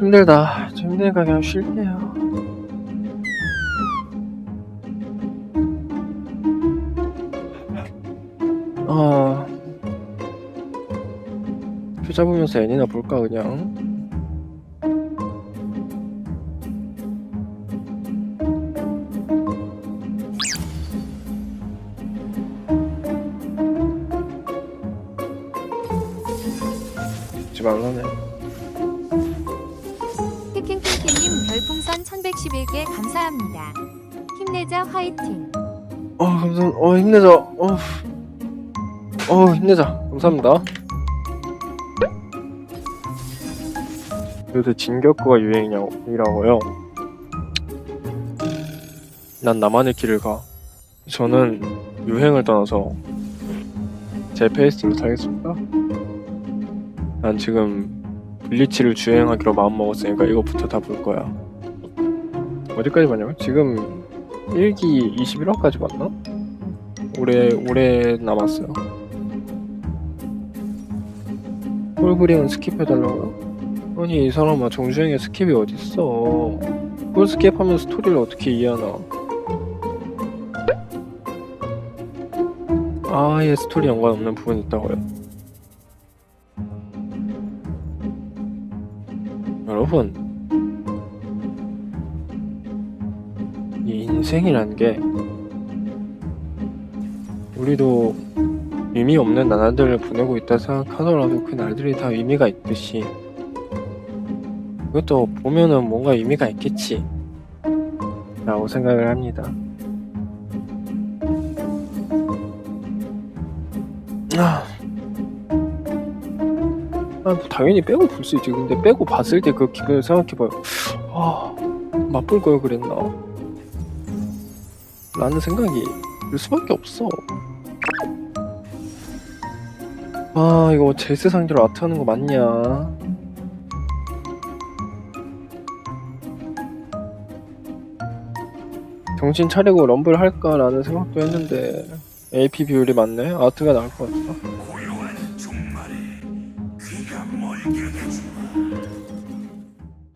힘들다. 좀 힘드니까 그냥 쉴게요. 아. 표 잡으면서 애니나 볼까 그냥. 하지 말라네. 별풍선 1111개 감사합니다. 힘내자 화이팅. 어, 감사합니다. 어, 힘내자. 어, 어, 힘내자. 감사합니다. 요새 진격거가 유행이라고요. 난 나만의 길을 가. 저는 유행을 떠나서 제 페이스로 살겠습니다. 난 지금 블리치를 주행하기로 마음먹었으니까 이거부터 다 볼 거야. 어디까지 봤냐고? 지금 1기 21화까지 봤나? 올해 올해 남았어요. 홀그링은 스킵해달라고요? 아니 이 사람아 정주행에 스킵이 어딨어? 홀 스킵하면 스토리를 어떻게 이해하나? 아예 스토리 연관 없는 부분이 있다고요. 여러분 이 인생이란 게 우리도 의미 없는 나날들을 보내고 있다 생각하더라도 그 날들이 다 의미가 있듯이 이것도 보면은 뭔가 의미가 있겠지 라고 생각을 합니다. 아, 아, 뭐 당연히 빼고 볼 수 있지 근데 빼고 봤을 때 그 기분을 생각해봐요 아 맛볼 걸 그랬나 라는 생각이 들 수밖에 없어. 아 이거 제스 상대로 아트하는 거 맞냐? 정신 차리고 럼블 할까라는 생각도 했는데 AP 비율이 맞네? 아트가 나을 것 같다. 私も。